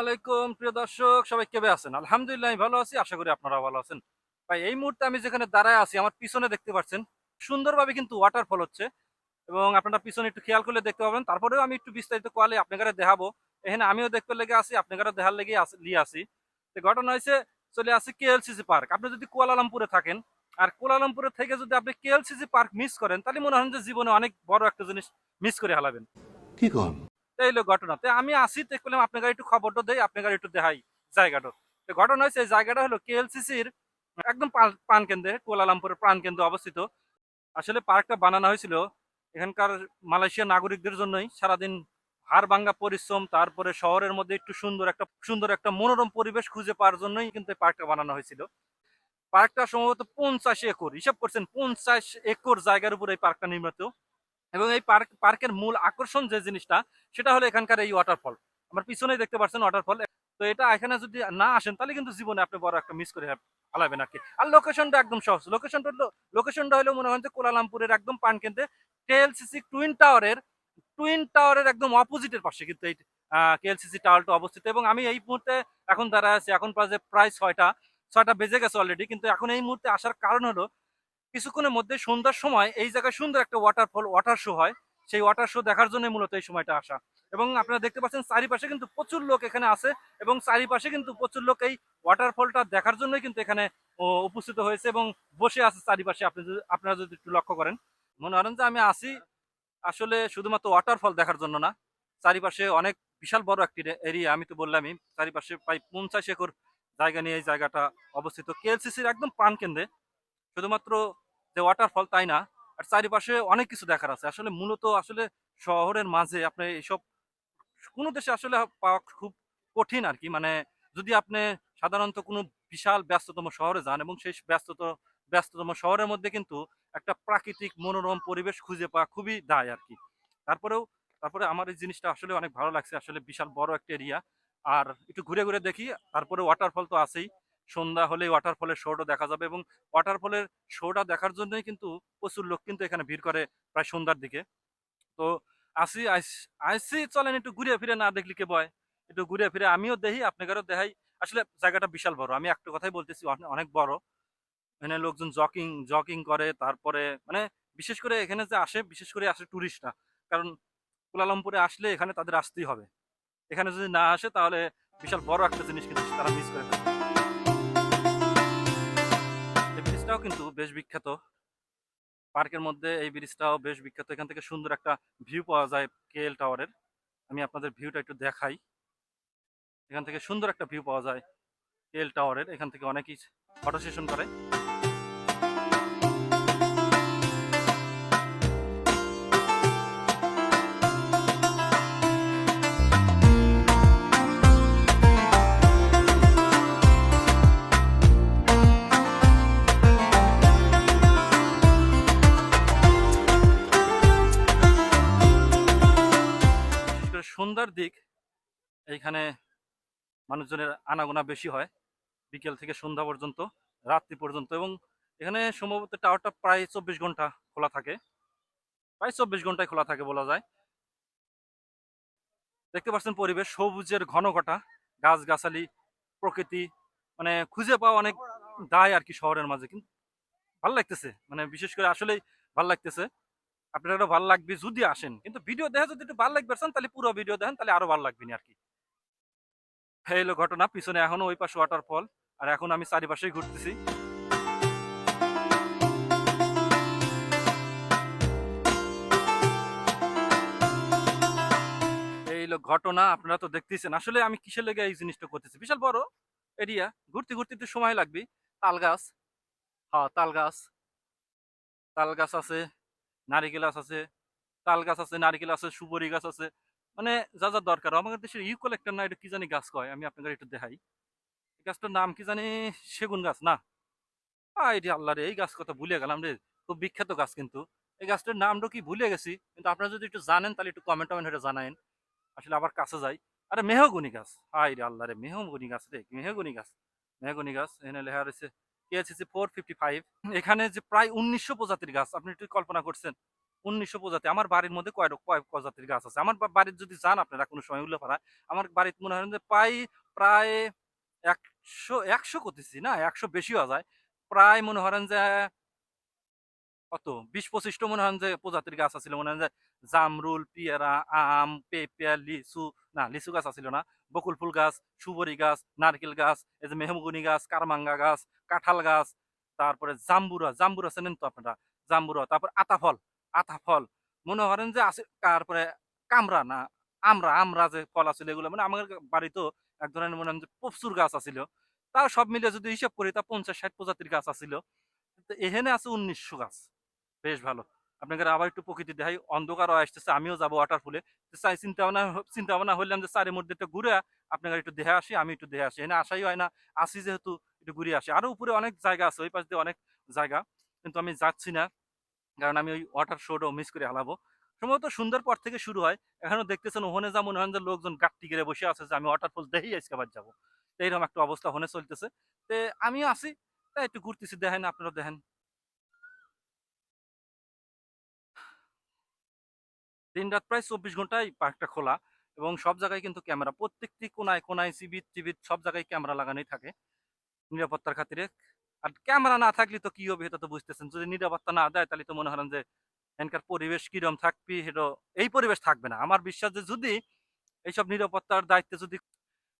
আলাইকুম, প্রিয় দর্শক, সবাই কেবে আছেন? আলহামদুলিল্লাহ, আমি ভালো আছি, আশা করি আপনারা ভালো আছেন। ভাই, এই মুহূর্তে আমি যেখানে দাঁড়ায় আছি, আমার পিছনে দেখতে পাচ্ছেন, সুন্দরভাবে কিন্তু ওয়াটারফল হচ্ছে এবং আপনারা পিছনে একটু খেয়াল করলে দেখতে পাবেন। তারপরেও আমি একটু বিস্তারিত কোয়ালে আপনাকে দেখাবো। এখানে আমিও দেখতে লেগে আছি আপনারা দেখার লেগে নিয়ে আসি তো ঘটনা হয়েছে, চলে আসি কেএলসিসি পার্ক আপনি যদি কুয়ালালামপুরে থাকেন, আর কুয়ালালামপুরে থেকে যদি আপনি কেএলসিসি পার্ক মিস করেন, তাহলে মনে হয় যে জীবনে অনেক বড় একটা জিনিস মিস করে হালাবেন। কি কন? হলো ঘটনা। তো আমি আসি, তো করলাম আপনাকে একটু খবরটা দেই আপনাকে একটু দেখাই জায়গাটা। তো ঘটনা হয়েছে জায়গাটা হলো কেএলসিসির একদম প্রাণ কেন্দ্রে কুয়ালালামপুরের প্রাণ কেন্দ্রে অবস্থিত। আসলে পার্কটা বানানো হয়েছিল এখানকার মালয়েশিয়া নাগরিকদের জন্যই। সারাদিন হাড় ভাঙ্গা পরিশ্রম, তারপরে শহরের মধ্যে একটু সুন্দর একটা সুন্দর একটা মনোরম পরিবেশ খুঁজে পাওয়ার জন্যই কিন্তু পার্কটা বানানো হয়েছিল। পার্কটা সম্ভবত পঞ্চাশ একর, হিসাব করছেন পঞ্চাশ একর জায়গার উপর এই পার্কটা নির্মিত। এবং এই পার্ক, পার্কের মূল আকর্ষণ যে জিনিসটা, সেটা হলো এখানকার এই ওয়াটারফল আমার পিছনেই দেখতে পাচ্ছেন ওয়াটারফল তো এটা এখানে যদি না আসেন, তাহলে কিন্তু জীবনে আপনি বড় একটা মিস করে হালাবেন আর কি আর লোকেশনটা একদম সহজ। লোকেশনটা হলো লোকেশনটা হলো মনে হয় যে কোলালামপুরের একদম পান কেন্দ্রে কেএলসিসি টুইন টাওয়ারের টুইন টাওয়ারের একদম অপোজিটের পাশে কিন্তু এই কেএলসিসি টাওয়ারটা অবস্থিত। এবং আমি এই মুহূর্তে এখন দাঁড়ায় আছি, এখন বাজে প্রায় ছয়টা ছয়টা বেজে গেছে অলরেডি কিন্তু এখন এই মুহূর্তে আসার কারণ হলো কিছুক্ষণের মধ্যে সন্ধ্যার সময় এই জায়গায় সুন্দর একটা ওয়াটারফল ওয়াটার শো হয়। সেই ওয়াটার শো দেখার জন্য মূলত এই সময়টা আসা। এবং আপনারা দেখতে পাচ্ছেন চারিপাশে কিন্তু প্রচুর লোক এখানে আছে এবং চারিপাশে কিন্তু প্রচুর লোক এই ওয়াটারফলটা দেখার জন্যই কিন্তু এখানে উপস্থিত হয়েছে এবং বসে আছে চারিপাশে। আপনি যদি, আপনারা যদি একটু লক্ষ্য করেন। মনে করেন যে আমি আসি আসলে শুধুমাত্র ওয়াটারফল দেখার জন্য না। চারিপাশে অনেক বিশাল বড় একটি এরিয়া আমি তো বললামই, চারিপাশে প্রায় পঞ্চাশ একর জায়গা নিয়ে এই জায়গাটা অবস্থিত। কেএলসিসির একদম প্রাণ কেন্দ্রে শুধুমাত্র যে ওয়াটারফল তাই না? আর চারিপাশে অনেক কিছু দেখার আছে। আসলে মূলত আসলে শহরের মাঝে আপনি এইসব কোনো দেশে আসলে পাওয়া খুব কঠিন আর কি। মানে যদি আপনি সাধারণত কোনো বিশাল ব্যস্ততম শহরে যান এবং সেই ব্যস্তত, ব্যস্ততম শহরের মধ্যে কিন্তু একটা প্রাকৃতিক মনোরম পরিবেশ খুঁজে পাওয়া খুবই দায় আর কি। তারপরেও, তারপরে আমার এই জিনিসটা আসলে অনেক ভালো লাগছে। আসলে বিশাল বড় একটা এরিয়া আর একটু ঘুরে ঘুরে দেখি। তারপরে ওয়াটারফল তো আছেই। সন্ধ্যা হলে ওয়াটারফলের শোটা দেখা যাবে এবং ওয়াটারফলের শোটা দেখার জন্যই কিন্তু প্রচুর লোক কিন্তু এখানে ভিড় করে প্রায় সন্ধ্যার দিকে। তো আসি, আইসি চলেন একটু ঘুরে ফিরে না দেখলি কে বয়? একটু ঘুরে ফিরে আমিও দেখি, আপনাদেরও দেখাই। আসলে জায়গাটা বিশাল বড়, আমি একটা কথাই বলতেছি অনেক বড়। এখানে লোকজন জকিং জকিং করে, তারপরে মানে বিশেষ করে এখানে যে আসে, বিশেষ করে আসে টুরিস্টরা কারণ কুলালামপুরে আসলে এখানে তাদের আসতেই হবে। এখানে যদি না আসে তাহলে বিশাল বড় একটা জিনিস কিন্তু তারা মিস করে ফেলে। ব্রিজটাও কিন্তু বেশ বিখ্যাত। পার্কের মধ্যে এই ব্রিজটাও বেশ বিখ্যাত। এখান থেকে সুন্দর একটা ভিউ পাওয়া যায় কেএল টাওয়ারের। আমি আপনাদের ভিউটা একটু দেখাই। এখান থেকে সুন্দর একটা ভিউ পাওয়া যায় কেএল টাওয়ারের। এখান থেকে অনেকেই ফটো সেশন করে। সন্ধ্যার দিক, এইখানে মানুষজনের আনাগোনা বেশি হয়, বিকেল থেকে সন্ধ্যা পর্যন্ত, রাত্রি পর্যন্ত এবং এখানে সম্ভবত টাওয়ারটা প্রায় চব্বিশ ঘণ্টা খোলা থাকে। প্রায় চব্বিশ ঘন্টায় খোলা থাকে বলা যায়। দেখতে পাচ্ছেন পরিবেশ, সবুজের ঘন ঘটা, গাছগাছালি, প্রকৃতি মানে খুঁজে পাওয়া অনেক দায় আর কি শহরের মাঝে। কিন্তু ভালো লাগতেছে মানে বিশেষ করে আসলেই ভালো লাগতেছে। আপনারও ভালো লাগবে যদি আসেন। কিন্তু ভিডিও দেখে যদি একটু ভালো লাগবে তাহলে পুরো ভিডিও দেখেন, তাহলে আরও ভালো লাগবে আর কি। হলো ঘটনা, পিছনে এখনও ওই পাশে ওয়াটারফল আর এখন আমি চারিপাশেই ঘুরতেছি। ঘটনা, আপনারা তো দেখতেছেন। আসলে আমি কিসের লেগে এই জিনিসটা করতেছি? বিশাল বড় এরিয়া ঘুরতে ঘুরতে একটু সময় লাগবে। তাল গাছ। হ্যাঁ তাল গাছ। তাল গাছ আছে। নারিকেল গাছ আছে, তাল গাছ আছে, নারিকেল আছে, সুপারি গাছ আছে মানে যা যা দরকার। আমাদের দেশের ইউকোলেক্টর না এটা কি জানি গাছ কয়? আমি আপনাদের একটু দেখাই। গাছটার নাম কি জানি? সেগুন গাছ, না? রে আল্লাহ রে, এই গাছ কথা ভুলে গেলাম রে। খুব বিখ্যাত গাছ কিন্তু। এই গাছটার নামটা কি ভুলে গেছি, কিন্তু আপনারা যদি একটু জানেন তাহলে একটু কমেন্ট টমেন্ট এটা জানায়েন। আসলে আবার কাছে যাই। আরে মেহগুনি গাছ আই রে আল্লাহ রে, মেহগুনি গাছ রে, মেহগুনি গাছ মেহগুনি গাছ। এখানে লেখা রয়েছে কেএসিসি ফোর এখানে যে প্রায় উনিশশো প্রজাতির গাছ, আপনি একটু কল্পনা করছেন, উনিশশো প্রজাতি, আমার বাড়ির মধ্যে প্রজাতির গাছ আছে? আমার বাড়ির যদি যান আপনারা কোনো সময় আমার মনে হয় যে প্রায় প্রায় একশো একশো করতেছি, না? একশো বেশিও যায়। প্রায় মনে করেন যে কত? বিশ পঁচিশটা মনে হয় যে প্রজাতির গাছ আছিল, মনে হয় যে জামরুল, পিয়ারা, আম, পেঁপে, লিচু, না, লিচু গাছ আছিল না। বকুল ফুল গাছ, সুবরি গাছ, নারকেল গাছ, এই যে মেহমগুনি গাছ, কারমাঙ্গা গাছ, কাঁঠাল গাছ, তারপরে জাম্বুরা জাম্বুরা চেনেন তো আপনারা? জাম্বুরা, তারপর আতা ফল মনে করেন যে আছে, তারপরে কামরা না, আমরা আমরা যে ফল আছিল এগুলো মানে আমার বাড়িতেও এক ধরনের মনে হয় যে প্রচুর গাছ আছিল। তা সব মিলে যদি হিসাব করি, তা পঞ্চাশ ষাট প্রজাতির গাছ আছিল। এখানে আছে উনিশশো গাছ। বেশ ভালো। আপনাকে আবার একটু প্রকৃতি দেখাই, অন্ধকারও আসতেছে, আমিও যাব ওয়াটারফুলে চাই চিন্তা ভাবনা চিন্তা ভাবনা হইলাম যে চারি মধ্যে একটু ঘুরে আপনাকে একটু দেখে আসি, আমি একটু দেখে আসি। এখানে আসাই হয় না, আসি যেহেতু একটু ঘুরে আসি। আরও উপরে অনেক জায়গা আছে, ওই পাশ দিয়ে অনেক জায়গা, কিন্তু আমি যাচ্ছি না, কারণ আমি ওই ওয়াটার শোটাও মিস করে হালাবো। সম্ভবত সুন্দর পর থেকে শুরু হয়, এখনও দেখতেছেন ওখানে যা মনে হয় যে লোকজন গাট্টি গেড়ে বসে আছে যে আমি ওয়াটারফল দেখেই আজকে আবার যাব। এইরকম একটা অবস্থা ওখানে চলতেছে। তে আমিও আসি তাই একটু ঘুরতেছি, দেখেন আপনারা দেখেন। দিন রাত প্রায় চব্বিশ ঘন্টায় পার্কটা খোলা এবং সব জায়গায় কিন্তু ক্যামেরা। প্রত্যেকটি কোনায় কোনায় সিবিট টিভিট সব জায়গায় ক্যামেরা লাগানোই থাকে নিরাপত্তার খাতিরে। আর ক্যামেরা না থাকলে তো কী হবে এটা তো বুঝতেছেন। যদি নিরাপত্তা না দেয় তাহলে তো মনে হলেন যে এখানকার পরিবেশ কীরম থাকবি? সেটা এই পরিবেশ থাকবে না। আমার বিশ্বাস যে যদি এইসব নিরাপত্তার দায়িত্বে যদি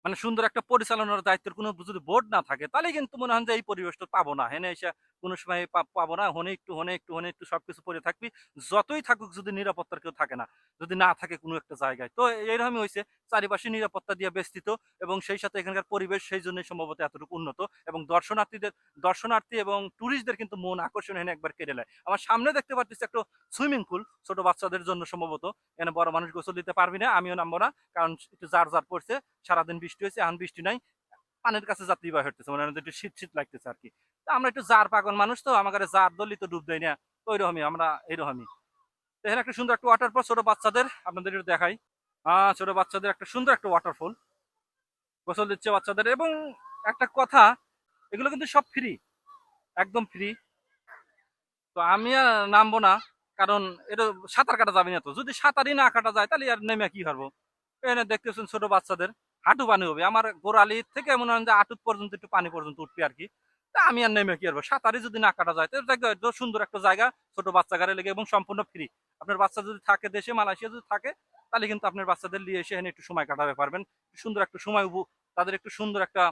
মানে সুন্দর একটা পরিচালনার দায়িত্বের কোনো যদি বোর্ড না থাকে তাহলে কিন্তু মনে হয় যে এই পরিবেশটা পাবো না। হেনে এসে কোনো সময় পাবো না, হনে একটু হনে একটু হনে একটু সবকিছু পরে থাকবি। যতই থাকুক যদি নিরাপত্তার কেউ থাকে না, যদি না থাকে কোনো একটা জায়গায়। তো এইরকমই হয়েছে, চারিপাশে নিরাপত্তা দিয়ে বেষ্টিত এবং সেই সাথে এখানকার পরিবেশ সেই জন্যই সম্ভবত এতটুকু উন্নত এবং দর্শনার্থীদের, দর্শনার্থী এবং ট্যুরিস্টদের কিন্তু মন আকর্ষণ এনে একবার কেড়ে নেয়। আমার সামনে দেখতে পাচ্ছি একটা সুইমিং পুল ছোট বাচ্চাদের জন্য সম্ভবত। এখানে বড় মানুষ গোসল দিতে পারবি না, আমিও নামবো না, কারণ একটু জার জার পড়ছে, সারাদিন বৃষ্টি হয়েছে, এখন বৃষ্টি নাই, পানির কাছে যাত্রী বা হতেছে মানে একটু শীত শীত লাগতেছে আর কি তা আমরা একটু জার পাগল মানুষ তো কাছে জার দলি তো ডুব দেয় না, তো ওইরকমই আমরা এইরকমই। তো এখানে একটা সুন্দর একটা ওয়াটারফল ছোট বাচ্চাদের, আপনাদের একটু দেখাই। আহ, ছোট বাচ্চাদের একটা সুন্দর একটা ওয়াটারফল গোসল দিচ্ছে বাচ্চাদের, এবং একটা কথা, এগুলো কিন্তু সব ফ্রি একদম ফ্রি তো আমি আর নামবো না, কারণ এটা সাঁতার কাটা যাবে না তো। যদি সাঁতারই না কাটা যায়, তাহলে আর নেমে কি করব? এখানে দেখতেছেন ছোট বাচ্চাদের। হাঁটু পানি হবে। আমার গোড়ালি থেকে মনে হয় যে আটুত পর্যন্ত একটু পানি পর্যন্ত উঠবে আর কি। তা আমি আর নেমে কি করব সাঁতারই যদি না কাটা যায়, তো সুন্দর একটা জায়গা, ছোট বাচ্চা গাড়ি লেগে এবং সম্পূর্ণ ফ্রি আপনার বাচ্চা যদি থাকে দেশে, মালয়েশিয়া যদি থাকে, তাহলে কিন্তু আপনার বাচ্চাদের নিয়ে এসে এখানে একটু সময় কাটাতে পারবেন। সুন্দর একটা সময় তাদের একটু সুন্দর একটা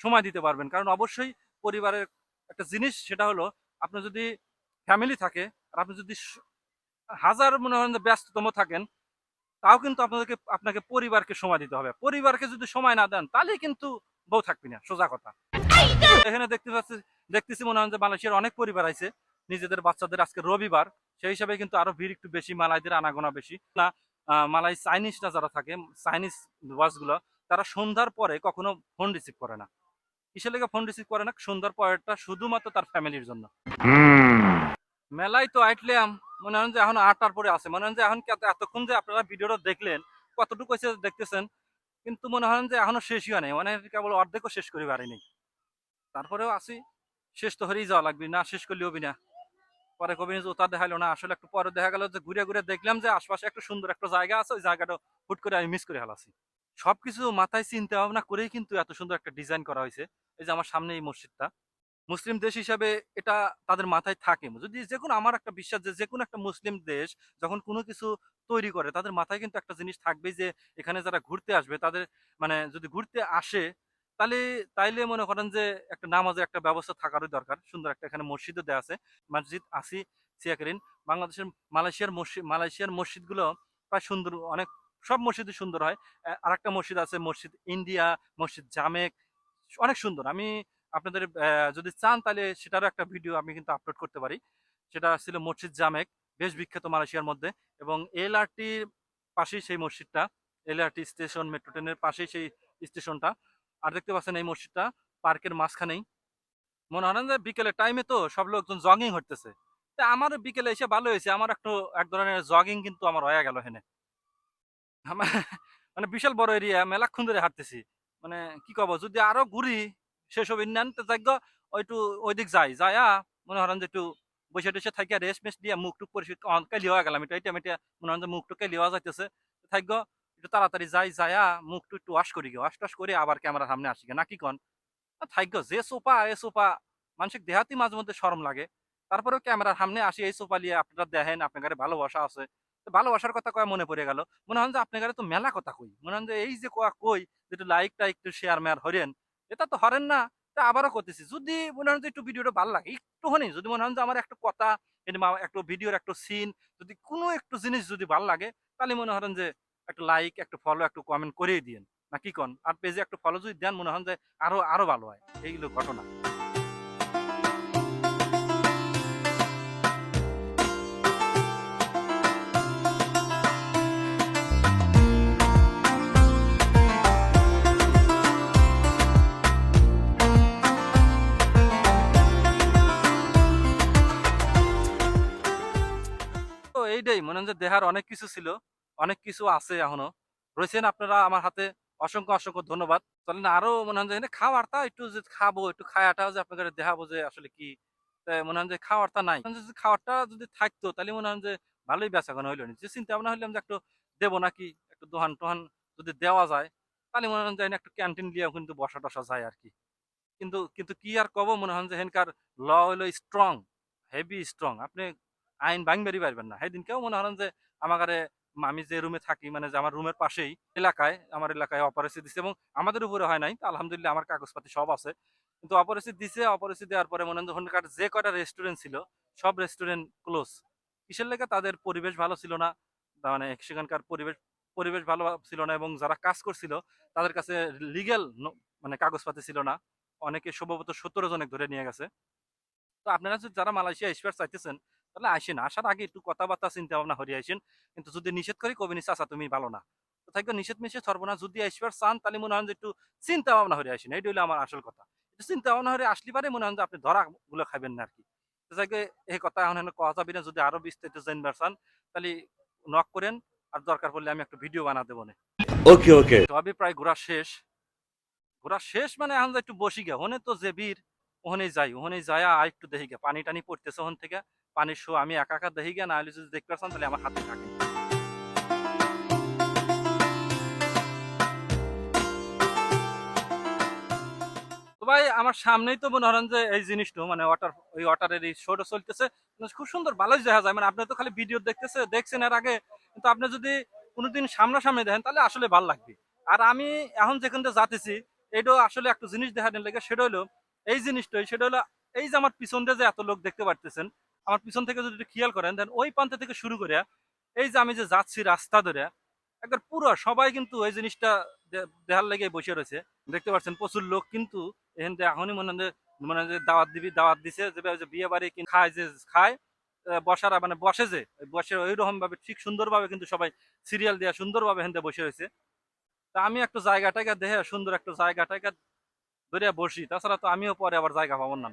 সময় দিতে পারবেন। কারণ অবশ্যই পরিবারের একটা জিনিস, সেটা হলো আপনার যদি ফ্যামিলি থাকে, আর আপনি যদি হাজার মনে হয় ব্যস্ততম থাকেন তাও কিন্তু আপনাদেরকে আপনাকে পরিবারকে সময় দিতে হবে। পরিবারকে যদি সময় না দেন তাহলে কিন্তু বউ থাকবি না সোজা কথা। এখানে দেখতে পাচ্ছি দেখতেছি মনে হয় যে মালয়েশিয়ার অনেক পরিবার আছে নিজেদের বাচ্চাদের আজকে রবিবার সেই হিসাবে কিন্তু আরও ভিড় একটু বেশি মালাইদের আনাগোনা বেশি। না মালাই চাইনিজরা যারা থাকে চাইনিজ বাসগুলো তারা সন্ধ্যার পরে কখনো ফোন রিসিভ করে না। কিসের লেগে ফোন রিসিভ করে না? সন্ধ্যার পরেরটা শুধুমাত্র তার ফ্যামিলির জন্য। মেলায় তো আইটলাম মনে হয় যে এখন আটটার পরে আছে। মনে হয় যে এখন এতক্ষণ যে আপনারা ভিডিওটা দেখলেন, কতটুকু হয়েছে দেখতেছেন, কিন্তু মনে হয় যে এখনও শেষই হয় নাই। মানে কেবল অর্ধেকও শেষ করি পারিনি তারপরেও আসি শেষ তো হরেই যাওয়া লাগবে। না, শেষ করলেও না। পরে কবি ওটা দেখাইলো, না, আসলে একটু পরে দেখা গেল যে ঘুরে ঘুরে দেখলাম যে আশপাশে একটা সুন্দর একটা জায়গা আছে। ওই জায়গাটা হুট করে আমি মিস করে হালাছি সবকিছু মাথায় চিন্তা ভাবনা করেই কিন্তু এত সুন্দর একটা ডিজাইন করা হয়েছে। এই যে আমার সামনে এই মসজিদটা। মুসলিম দেশ হিসাবে এটা তাদের মাথায় থাকে যদি যে কোনো আমার একটা বিশ্বাস যে যে কোনো একটা মুসলিম দেশ যখন কোনো কিছু তৈরি করে, তাদের মাথায় কিন্তু একটা জিনিস থাকবে যে এখানে যারা ঘুরতে আসবে, তাদের মানে যদি ঘুরতে আসে, তাহলে, তাইলে মনে করেন যে একটা নামাজের একটা ব্যবস্থা থাকারই দরকার। সুন্দর একটা এখানে মসজিদও দেওয়া আছে। মসজিদ আসি, সিয়াকরিন। বাংলাদেশের, মালয়েশিয়ার মসজিদ মালয়েশিয়ার মসজিদগুলো প্রায় সুন্দর, অনেক, সব মসজিদই সুন্দর হয়। আর একটা মসজিদ আছে, মসজিদ ইন্ডিয়া, মসজিদ জামেক, অনেক সুন্দর। আমি আপনাদের যদি চান তাহলে সেটারও একটা ভিডিও আমি কিন্তু আপলোড করতে পারি। সেটা ছিল মসজিদ জামেক, বেশ বিখ্যাত মালয়েশিয়ার মধ্যে এবং এল এলআরটির পাশেই সেই মসজিদটা এল এলআরটি স্টেশন মেট্রো ট্রেনের পাশেই সেই স্টেশনটা আর দেখতে পাচ্ছেন এই মসজিদটা পার্কের মাঝখানেই। মনে হয় যে বিকেলের টাইমে তো সব লোকজন জগিং হতেছে তা আমারও বিকেলে এসে ভালো হয়েছে। আমার একটু, এক ধরনের জগিং কিন্তু আমার হয়ে গেল হেনে আমার মানে বিশাল বড় এরিয়া মেলাক্ষণ ধরে হাঁটতেছি। মানে কি কব, যদি আরও ঘুরি শেষ হবে নেন ওইটু ওই দিক যাই যায়া মনে করেন যে একটু বসে টসে থাকিয়া রেস্ট মেস্ট দিয়ে মুখ টুক পরিষ্কার কেলি হয়ে গেলাম। এটা এটা এটা মনে হয় যে মুখ টুক কেলি হওয়া যাইতেছে। থাকব একটু তাড়াতাড়ি যাই যায়া মুখ টু একটু ওয়াশ করি ওয়াশ টাশ করে আবার ক্যামেরার সামনে আসি গে। নাকি কন? থাকব যে সোফা, এ সোফা মানুষের দেহাতি মাঝে মধ্যে সরম লাগে। তারপরেও ক্যামেরার সামনে আসি, এই সোফা নিয়ে আপনারা দেখেন আপনার ঘরে ভালোবাসা আছে। ভালোবাসার কথা কয় মনে পড়ে গেল। মনে হয় যে আপনার তো মেলা কথা কই। মনে হয় যে এই যে কয়া কই যেটু লাইক টাইক একটু শেয়ার মেয়ার হরেন এটা তো হরেন না আবারও করতেছি। যদি মনে হয় যে একটু ভিডিওটা ভালো লাগে একটু হনি যদি মনে হয় যে আমার একটা কথা একটা ভিডিওর একটা সিন যদি কোনো একটু জিনিস যদি ভালো লাগে, তাহলে মনে হরেন যে একটু লাইক একটু ফলো একটু কমেন্ট করেই দিন না কি কন? আর পেজে একটু ফলো যদি দেন, মনে হন যে আরও আরও ভালো হয়। এইগুলো ঘটনা। এইটাই মনে যে দেহার অনেক কিছু ছিল, অনেক কিছু আছে এখনও। রয়েছেন আপনারা আমার হাতে অসংখ্য অসংখ্য ধন্যবাদ। চলেন আরও মনে হয় যে খাওয়ারটা একটু যে খাব, একটু খায়াটাও যে আপনাদের দেখাবো যে আসলে কি। মনে হয় যে খাওয়ারটা নাই। মনে হয় যে খাওয়ারটা যদি থাকতো, তাহলে মনে হয় যে ভালোই বেচা কেন হইল। যে চিন্তা ভাবনা হইলাম যে একটু দেবো নাকি, একটু দোহান টোহান যদি দেওয়া যায়, তাহলে মনে হয় যে একটু ক্যান্টিন দিয়ে কিন্তু বসা টসা যায় আর কি। কিন্তু কিন্তু কি আর কব? মনে হয় যে হেনকার ল হইল স্ট্রং হেভি স্ট্রং আপনি আইন ভাঙবেরই পারবেন না। সেদিনকেও মনে হলেন যে আমার আমি যে রুমে থাকি মানে যে আমার রুমের পাশেই, এলাকায়, আমার এলাকায় অপারেশন দিচ্ছে এবং আমাদের উপরে হয় নাই। আলহামদুলিল্লাহ আমার কাগজপাতি সব আছে। কিন্তু অপারেশন দিছে অপারেশন দেওয়ার পরে মনে হয় যে কটা রেস্টুরেন্ট ছিল, সব রেস্টুরেন্ট ক্লোজ কিসের লেগে? তাদের পরিবেশ ভালো ছিল না। মানে সেখানকার পরিবেশ পরিবেশ ভালো ছিল না এবং যারা কাজ করছিল, তাদের কাছে লিগেল মানে কাগজপাতি ছিল না। অনেকে সম্ভবত সত্তর জনে ধরে নিয়ে গেছে। তো আপনারা যারা মালয়েশিয়া স্পেয়ার চাইতেছেন তাহলে আসেন আসার আগে একটু কথাবার্তা চিন্তা ভাবনা হরিয়ে আসেন কিন্তু যদি নিষেধ করি কবি নিশ্চয় আসা তুমি ভালো না। তো থাকবে নিষেধ মিশে সর্বনা যদি স্পেয়ার চান তাহলে মনে হয় যে একটু চিন্তা ভাবনা হরিয়ে আসেন এইটা হলো আমার আসল কথা। একটু চিন্তা ভাবনা হরে আসলে পারে মনে হয় যে আপনি ধরা গুলো খাবেন না আর কি তো থাকবে এই কথা এখন এখন কথা যাবি না। যদি আরও বিস্তারিত জানবার চান তাহলে নক করেন। আর দরকার পড়লে আমি একটা ভিডিও বানা। দেবো না ওকে ওকে তবে প্রায় ঘোরা শেষ। ঘোরা শেষ মানে এখন একটু বসি গে ওখানে তো যে বীর ওখানে যাই। ওখানে যায় আর একটু দেখি গে পানি টানি পড়তেছে ওখান থেকে। পানির শো, আমি একা একা দেখি না হলে যদি দেখতে পারতাম তাহলে আমার হাতে থাকে। ভাই, আমার সামনেই তো মনে হলেন যে এই জিনিসটা মানে ওয়াটার ওই ওয়াটারের এই শোটা চলতেছে মানে খুব সুন্দর ভালোই দেখা যায়। মানে আপনি তো খালি ভিডিও দেখতেছে, দেখছেন এর আগে, কিন্তু আপনি যদি কোনোদিন সামনাসামনি দেখেন তাহলে আসলে ভালো লাগবে। আর আমি এখন যেখান যাতেছি এটাও আসলে একটা জিনিস দেখানোর লেগে সেটা হলো, এই জিনিসটাই, সেটা হলো এই যে আমার পিছন দিয়ে যে এত লোক দেখতে পারতেছেন আমার পিছন থেকে যদি খেয়াল করেন দেন ওই প্রান্ত থেকে শুরু করে এই যে আমি যে যাচ্ছি রাস্তা ধরে, একবার পুরো সবাই কিন্তু এই জিনিসটা দে- দেখার লেগে বসে রয়েছে। দেখতে পাচ্ছেন প্রচুর লোক কিন্তু এখান থেকে এখনই মনে হয় মনে যে দাওয়াত দিবি, দাওয়াত দিছে, যে বিয়ে বাড়ি কিন- খায় যে, খায় বসার মানে বসে যে, বসে ওই রকম ভাবে ঠিক সুন্দরভাবে কিন্তু সবাই সিরিয়াল দেওয়া সুন্দরভাবে হেন বসে রয়েছে। তা আমি একটা জায়গাটাকে দেখে, সুন্দর একটা জায়গাটাকে ধরে বসি। তাছাড়া তো আমিও পরে আবার জায়গা পাবো না।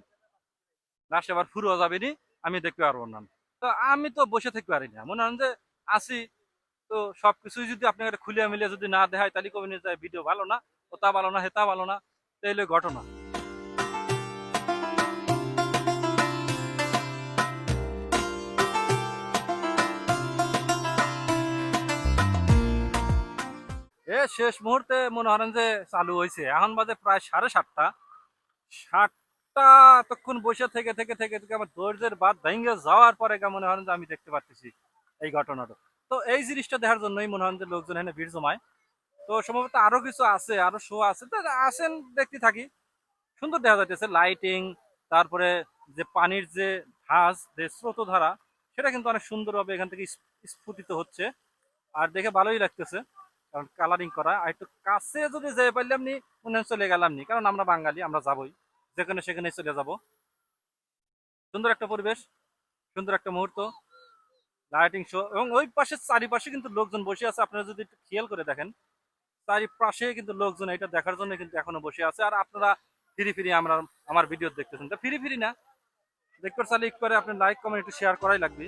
লাস্টে আবার ফুরো যাবে নি আমি দেখতে পারব না। তো আমি তো বসে থাকতে পারি না। মনে হয় যে আসি তো সব সবকিছুই যদি আপনাকে খুলে মিলে যদি না দেখায়, তাহলে কবি যায় ভিডিও ভালো না, ওটা ভালো না হেতা ভালো না তো এই হলো ঘটনা। এ শেষ মুহূর্তে মনে হলেন যে চালু হয়েছে এখন বাজে প্রায় সাড়ে সাতটা। সাতটা এতক্ষণ বসে থেকে থেকে থেকে থেকে আমার ধৈর্যের বাদ ভেঙে যাওয়ার পরে মনে হয় যে আমি দেখতে পাচ্ছি এই ঘটনাটা। তো এই জিনিসটা দেখার জন্যই মনে হয় যে লোকজন এখানে ভিড় জমায়। তো সম্ভবত আরও কিছু আছে, আরও শো আছে। তো আসেন, দেখতে থাকি। সুন্দর দেখা যাচ্ছে লাইটিং তারপরে যে পানির যে ভাস যে স্রোতধারা, সেটা কিন্তু অনেক সুন্দরভাবে এখান থেকে স্ফুটিত হচ্ছে। আর দেখে ভালোই লাগতেছে, কারণ কালারিং করা। আর একটু কাছে যদি যেতে পারলাম নি মনে চলে গেলাম নি, কারণ আমরা বাঙালি, আমরা যাবই। যেখানে সেখানে চলে যাব। সুন্দর একটা পরিবেশ, সুন্দর একটা মুহূর্ত লাইটিং শো এবং ওই পাশে চারিপাশে কিন্তু লোকজন বসে আছে। আপনারা যদি একটু খেয়াল করে দেখেন, চারিপাশে কিন্তু লোকজন এটা দেখার জন্য কিন্তু এখনও বসে আছে। আর আপনারা ফিরি ফিরি আমরা, আমার ভিডিও দেখতেছেন। তা ফিরি ফিরি না। দেখতে চালিক করে আপনি লাইক কমেন্ট একটু শেয়ার করাই লাগবে।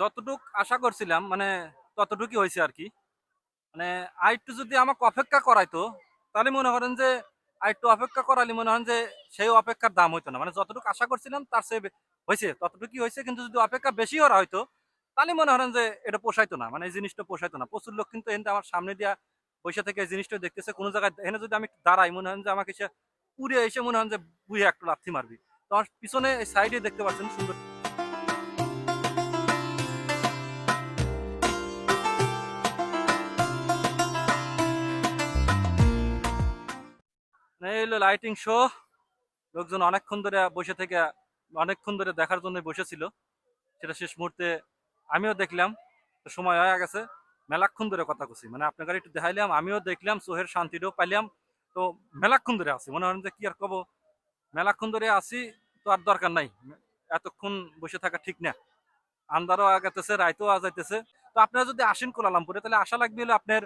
যতটুক আশা করছিলাম মানে ততটুকুই হয়েছে আর কি। মানে আরেকটু যদি আমাকে অপেক্ষা করাইতো, তাহলে মনে করেন যে আরেকটু অপেক্ষা করালে মনে হয় যে সেই অপেক্ষার দাম হইতো না। মানে যতটুকু আশা করছিলাম, তার চেয়ে হয়েছে, ততটুকুই হয়েছে। কিন্তু যদি অপেক্ষা বেশি করা হয়তো তাহলে মনে করেন যে এটা পোষাইতো না। মানে এই জিনিসটা পোষাইতো না। প্রচুর লোক কিন্তু এখানে আমার সামনে দিয়া পয়সা থেকে এই জিনিসটা দেখতেছে। কোনো জায়গায় এখানে যদি আমি দাঁড়াই, মনে হয় যে আমাকে এসে উড়ে এসে মনে হন যে বুঝে একটু লাথি মারবি। তো আমার পিছনে সাইডে দেখতে পাচ্ছেন সুন্দর এই হলো লাইটিং শো লোকজন অনেকক্ষণ ধরে বসে থেকে, অনেকক্ষণ ধরে দেখার জন্য বসেছিল। সেটা শেষ মুহূর্তে আমিও দেখলাম সময় হয়ে গেছে, মেলাক্ষণ ধরে কথা কছি মানে আপনাকে একটু দেখাইলাম, আমিও দেখলাম সোহের শান্তিটাও পাইলাম, তো মেলাক্ষণ ধরে আছি। মনে হয় যে কি আর কব, মেলাক্ষণ ধরে আসি তো আর দরকার নাই। এতক্ষণ বসে থাকা ঠিক না। আন্দারও আগাতেছে রাইতেও আজাইতেছে। তো আপনারা যদি আসেন কোলালামপুরে, তাহলে আশা লাগবে হলো আপনার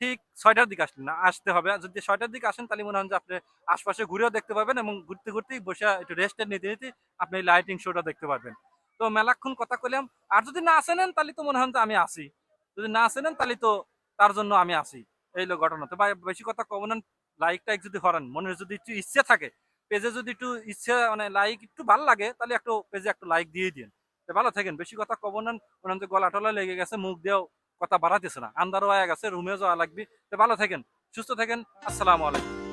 ঠিক ছয়টার দিকে আসলেন না, আসতে হবে। যদি ছয়টার দিকে আসেন, তাহলে মনে হয় যে আপনি আশপাশে ঘুরেও দেখতে পাবেন এবং ঘুরতে ঘুরতেই বসে একটু রেস্টের নিতে নিতে আপনি লাইটিং শোটা দেখতে পারবেন। তো মেলাক্ষণ কথা কইলাম, আর যদি না আসেনেন, তাহলে তো মনে হয় যে আমি আসি। যদি না আসেনেন, তাহলে তো তার জন্য আমি আসি। এই হলো ঘটনা। তো ভাই, বেশি কথা কব না লাইকটা যদি করেন, মনে যদি একটু ইচ্ছে থাকে পেজে যদি একটু ইচ্ছে মানে লাইক একটু ভালো লাগে, তাহলে একটু পেজে একটু লাইক দিয়ে দিন ভালো থাকেন, বেশি কথা কব না যে গলা টলা লেগে গেছে, মুখ দিয়েও কথা বাড়াতেছে না। আন্দারও আয়া গেছে রুমে যাওয়া লাগবে। তো ভালো থাকেন, সুস্থ থাকেন, আসসালামু আলাইকুম।